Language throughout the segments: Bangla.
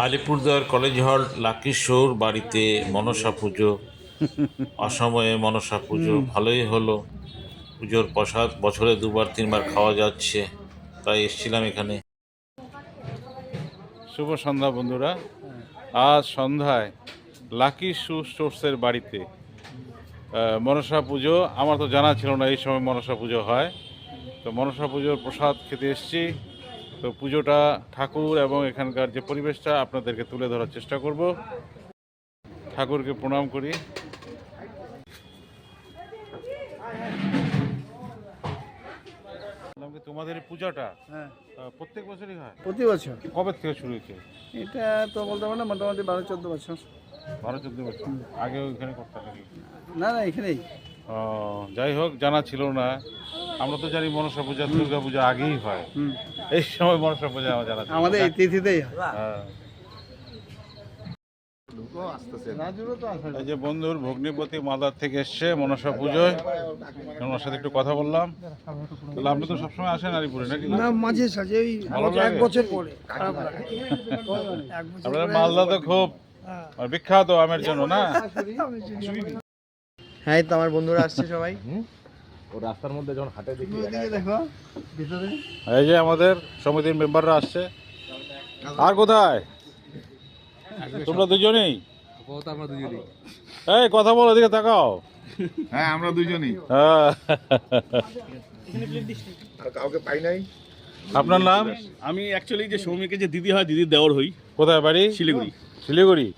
আলিপুরদুয়ার কলেজ হল লাকিশোর বাড়িতে মনসা পুজো অসময়ে মনসা পুজো ভালোই হলো। পুজোর প্রসাদ বছরে দুবার তিনবার খাওয়া যাচ্ছে তাই এসেছিলাম এখানে। শুভ সন্ধ্যা বন্ধুরা। আজ সন্ধ্যায় লাকি শু স্টোর্সের বাড়িতে মনসা পুজো। আমার তো জানা ছিল না এই সময় মনসা পুজো হয়। তো মনসা পুজোর প্রসাদ খেতে এসেছি। তো পুজোটা ঠাকুর এবং এখানকার যে পরিবেশটা আপনাদেরকে তুলে ধরার চেষ্টা করব। ঠাকুরকে প্রণাম করি। তোমাদের পূজাটা? হ্যাঁ। প্রত্যেক বছরই হয়? প্রতি বছর। কবে থেকে শুরু হয়েছে? এটা তো বলতে পারব না মোটামুটি বারো চোদ্দ বছর। বারো চোদ্দ বছর? আগে ওইখানে করতাম নাকি? না না এখানেই। যাই হোক জানা ছিল না। আমরা তো জানি মনসা পূজা দুর্গা পূজা আগেই হয়। হুম। এই সময় মনসা পূজা জানা আমাদের এই তিথিতেই হয়। এই যে বন্ধুর ভগ্নিপতি মাদার থেকে এসছে মনসা পুজোয়। ওনার সাথে একটু কথা বললাম। তাহলে আপনি তো সবসময় আসেন আলিপুরে নাকি? না মাঝে সাঝে ওই এক বছর পরে। মালদা তো খুব হ্যাঁ। আর বিখ্যাত আমের জন্য না? হ্যাঁ এই তো আমার বন্ধুরা আসছে সবাই। দেখি ওদিকে দেখো ভিতরে। এই যে আমাদের সমিতির মেম্বাররা আসছে। আর কোথায়? তোমরা দুজনেই? এই কথা বলো এদিকে তাকাও। হ্যাঁ আমরা দুজনই। হ্যাঁ। কাউকে পাই নাই। আপনার নাম? আমি অ্যাকচুয়ালি যে সৌমিকের যে দিদি হয় দিদির দেওয়ার হই। কোথায় বাড়ি? শিলিগুড়ি। শিলিগুড়ি?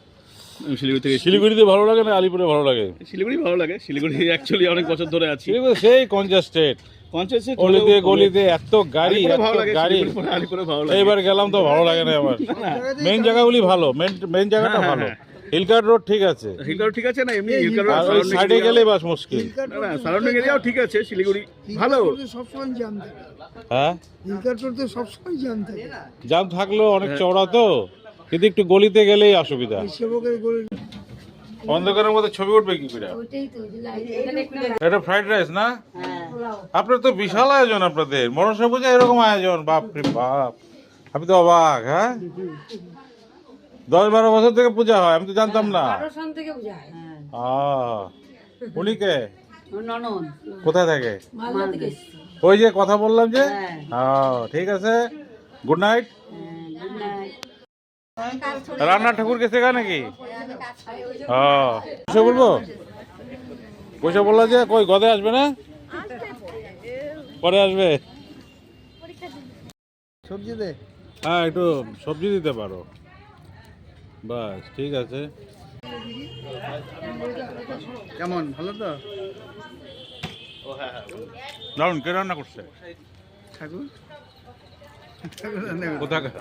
শিলিগুড়ি থেকে শিলিগুড়িতে ভালো লাগে না আলিপুরে ভালো লাগে? শিলিগুড়ি ভালো লাগে। শিলিগুড়ি অ্যাকচুয়ালি অনেক বছর ধরে আছি। শিলিগুড়ি সেই কনজাস্টেড গলিতে গলিতে এত গাড়ি এত গাড়ি। আলিপুরে ভালো লাগে। এইবার গেলাম তো ভালো লাগে না আমার মেইন জায়গাগুলি ভালো মেইন মেইন জায়গাটা হ্যাঁ, ভালো। হ্যাঁ। হিলকার্ট রোড ঠিক আছে। হিলকার ঠিক আছে না এমনি হিলকার আর সাইডে গেলে বাস মুশকিল। না সারাউন্ডিং এরিয়াও ঠিক আছে শিলিগুড়ি ভালো। সবসময় জ্যাম থাকে। হ্যাঁ? হিলকার তো সবসময় জ্যাম থাকে। জাম থাকলেও অনেক চওড়া তো। কিন্তু একটু গলিতে গেলেই অসুবিধা। অন্ধকারের মধ্যে ছবি উঠবে কি করে? ওইটাই তো যে লাইট এখানে একটা এটা ফ্রাইড রাইস না? হ্যাঁ। আপনার তো বিশাল আয়োজন আপনাদের। মনসা পূজা এরকম আয়োজন বাপ রে বাপ। আমি তো অবাক হ্যাঁ? দশ বারো বছর থেকে পূজা হয় আমি তো জানতাম না। উনি কে? কোথায় থাকে? ওই যে কথা বললাম যে? হ্যাঁ। ও ঠিক আছে। গুড নাইট গুড নাইট রান্না ঠাকুর কে শেখা নাকি? ও বসে বলব? পয়সা বলল যে কই গদে আসবে না? পরে আসবে। সবজি দে। হ্যাঁ একটু সবজি দিতে পারো। বাস ঠিক আছে। কেমন ভালো তো? দারুণ কে রান্না করছে? ঠাকুর। কোথাকার?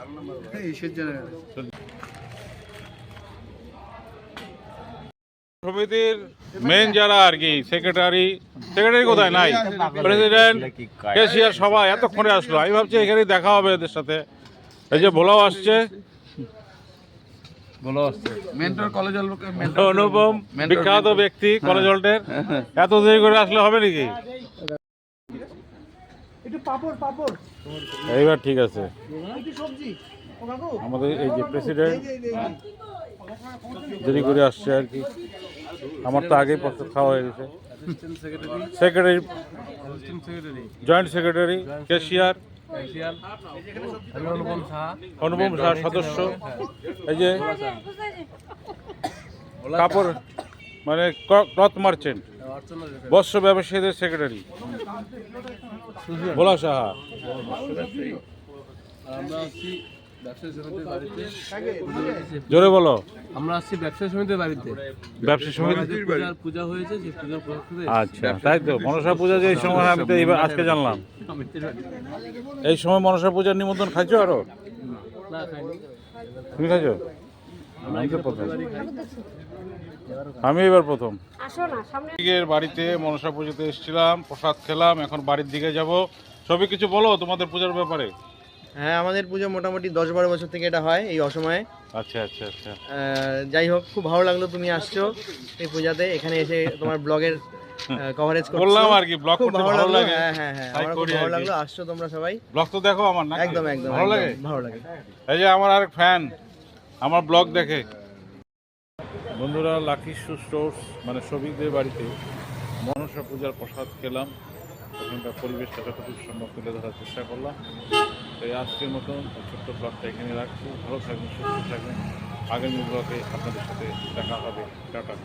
সমিতির মেন যারা আর কি সেক্রেটারি সেক্রেটারি কোথায়? নাই। প্রেসিডেন্ট ক্যাশিয়ার সবাই এতক্ষণে আসলো। আমি ভাবছি এখানেই দেখা হবে এদের সাথে। এই যে ভোলাও আসছে। অনুপম বিখ্যাত ব্যক্তি কলেজ হল্টের এত দেরি করে আসলে হবে নাকি? একটু পাপড় পাপড়। এইবার ঠিক আছে। একটু সবজি। আমাদের এই যে প্রেসিডেন্ট এই যে, এই যে। দেরি করে আসছে আর কি। আমার তো আগেই প্রস্তুত খাওয়া হয়ে গেছে। Secretary joint secretary cashier Anupam Shah সদস্য এই যে কাপড় মানে ক্লথ মার্চেন্ট বস্ত্র ব্যবসায়ীদের সেক্রেটারি ভোলা সাহা। আমরা আসছি ব্যবসায়ী সমিতির বাড়িতে। জোরে বলো। আমরা আসছি ব্যবসায়ী সমিতির বাড়িতে। ব্যবসা সমিতি পূজার পূজা হয়েছে সেই পূজার আচ্ছা তাই তো। মনসা পূজা যে এই সময় আমি তো এইবার আজকে জানলাম। এই সময় মনসা পূজার নিমন্ত্রণ খাইছো আরও? না খাইনি। তুমি খাইছো? আমি এবার প্রথম। বাড়িতে মনসা পুজোতে এসেছিলাম প্রসাদ খেলাম এখন বাড়ির দিকে যাব। সবই কিছু বলো তোমাদের পূজার ব্যাপারে। হ্যাঁ আমাদের পুজো মোটামুটি দশ বারো বছর থেকে এটা হয় এই অসময়ে। আচ্ছা আচ্ছা আচ্ছা। যাই হোক খুব ভালো লাগল তুমি আসছো এই পূজাতে। এখানে এসে তোমার ব্লগের কভারেজ করছ। বললাম আর কি ব্লগ খুব করতে ভালো লাগে। হ্যাঁ হ্যাঁ হ্যাঁ আমার খুব ভালো লাগল। আসছো তোমরা সবাই। ব্লগ তো দেখো আমার না একদম একদম ভালো লাগে? ভালো লাগে। এই যে আমার আরেক ফ্যান আমার ব্লগ দেখে। বন্ধুরা, লাকি স্টোর্স মানে শ্রমিকদের বাড়িতে মনসা পূজার প্রসাদ খেলাম। ওখানকার পরিবেশটা যতটুকু সম্ভব তুলে ধরার চেষ্টা করলাম। তাই আজকের মতন ছোট্ট ব্লগটা এখানে রাখছি। ভালো থাকবেন, সুস্থ থাকবেন। আগামী ব্লগে আপনাদের সাথে দেখা হবে। টাটা।